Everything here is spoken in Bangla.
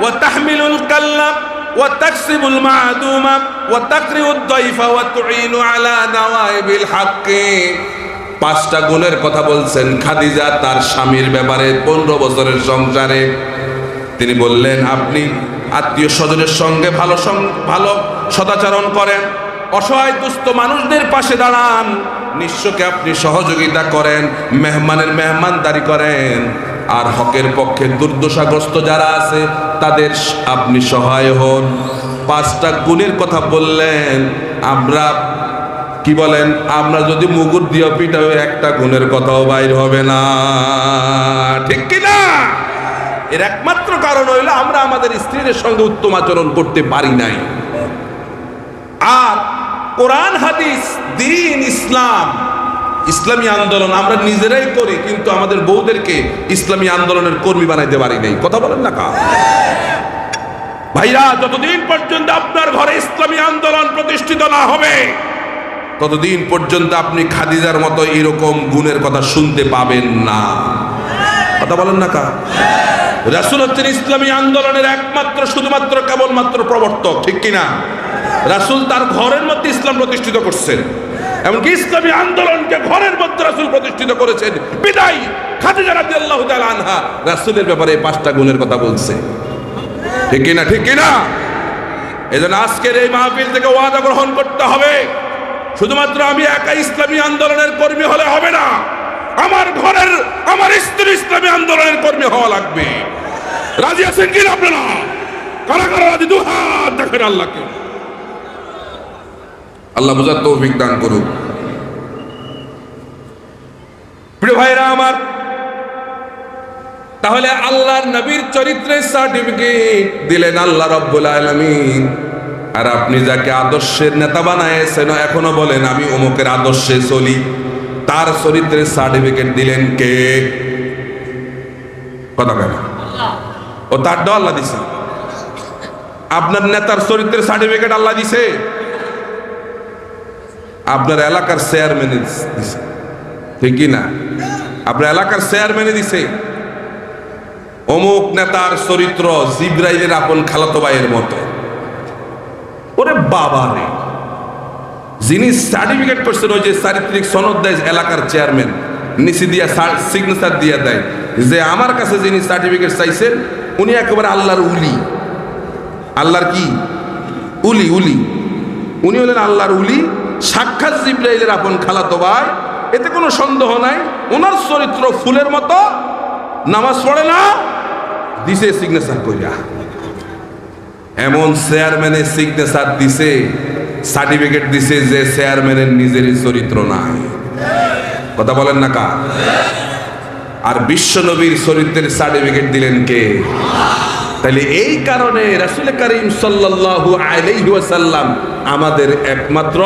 ওয়া তাহমিলুল কাল্লা ওয়া তাকসিবুল মা'দুমা ওয়া তাকরিউদ দাইফা ওয়া তুঈনু আলা নাওয়াইবিল হাক্কি। পাঁচটা গুণের কথা বলছেন খাদিজা তার স্বামীর ব্যাপারে পনেরো বছরের সংসারে। তিনি বললেন, আপনি আত্মীয় স্বজনের সঙ্গে ভালো ভালো সদাচরণ করেন। অসহায় দুস্থ মানুষদের পাশে দাঁড়ান। নিঃস্বকে আপনি সহযোগিতা করেন, মেহমানের মেহমানদারি করেন। আর হকের পক্ষে দুর্দশাগ্রস্ত যারা আছে, তাদের আপনি সহায় হন। পাঁচটা গুণের কথা বললেন, আমরা কি বলেন? আমরা যদি মুগুর দিয়ে পিটাও একটা গুণের কথাও বাইর হবে না। ঠিক কি না? এর একমাত্র কারণ হইল আমরা আমাদের স্ত্রীদের সঙ্গে উত্তম আচরণ করতে পারি নাই। আর কোরআন, হাদিস, দিন, ইসলাম ইসলামী আন্দোলন আমরা নিজেরাই করি, কিন্তু আমাদের বউদেরকে ইসলামী আন্দোলনের কর্মী বানাইতে পারি নাই। কথা বলেন না কা ভাইরা, যতদিন পর্যন্ত আপনার ঘরে ইসলামী আন্দোলন প্রতিষ্ঠিত না হবে, ততদিন পর্যন্ত আপনি খাদিজার মতো এরকম গুণের কথা শুনতে পাবেন না। কথা বলেন না কা রাসুল হচ্ছেন ইসলামী আন্দোলনের একমাত্র, শুধুমাত্র কেবলমাত্র প্রবর্তক, ঠিক কিনা? রাসুল তার ঘরের মধ্যে ইসলাম প্রতিষ্ঠিত করছেন। এমনকি ইসলামী আন্দোলনকে ঘরের মধ্যে রাসুল প্রতিষ্ঠিত করেছেন। বিদায়, খাদিজা রাদিয়াল্লাহু তাআলা আনহা রাসূলের ব্যাপারে পাঁচটা গুণের কথা বলছে। ঠিক কিনা ঠিক কিনা? এই জন্য আজকের এই মাহফিল থেকে ওয়াদা গ্রহণ করতে হবে। শুধুমাত্র আমি একা ইসলামী আন্দোলনের কর্মী হলে হবে না, আমার ঘরের, আমার স্ত্রী ইসলামী আন্দোলনের কর্মী হওয়া লাগবে। রাজি আছেন কিনা আপনারা? কারা কারা রাজি? দু হাত দেখেন আল্লাহকে। আল্লাহ বুঝার তৌফিক দান করুক। প্রিয় ভাইরা আমার, তাহলে আল্লাহর নবীর চরিত্রের সার্টিফিকেট দিলেন আল্লাহ রব্বুল আলমিন। আর আপনি যাকে আদর্শের নেতা বানায়েছেন এখনও বলেন, আমি অমুকের আদর্শে চলি। তার চরিত্রের সার্টিফিকেট দিলেন কে? কথা কেন ও তার আল্লাহ দিছে। আপনার নেতার চরিত্রের সার্টিফিকেট আল্লাহ দিছে। আপনার এলাকার চেয়ারম্যান দিছে। ঠিকই না? আপনার এলাকার চেয়ারম্যানে দিছে। অমুক নেতার চরিত্র জিব্রাইলের আপন খালাতো ভাইয়ের মতো। ওরে বাবা রে। যিনি সার্টিফিকেট করছেন, ওই যে চারিত্রিক সনদ দেয় এলাকার চেয়ারম্যান নিচে দিয়া সিগনেচার দিয়ে দেয়। যে আমার কাছে যিনি সার্টিফিকেট চাইছেন, উনি একেবারে আল্লাহর উলি। আল্লাহর কি? উলি উলি। উনি হলেন আল্লাহর উলি। সাক্ষাৎ জিব্রাইলের আপন খালাতো ভাই এতে কোনো সন্দেহ নাই। ওনার চরিত্র ফুলের মতো। নামাজ পড়ে না। দিছে সিগনেচার কইরা। এমন চেয়ারম্যানের সিগনেচার দিছে সার্টিফিকেট দিছে যে চেয়ারম্যানের নিজেরই চরিত্র নাই। কথা বলেন না কা? আর বিশ্ব নবীর চরিত্রের সার্টিফিকেট দিলেন কে? তাহলে এই কারণে রাসুল করিম সাল্লাল্লাহু আলাইহি ওয়াসাল্লাম আমাদের একমাত্র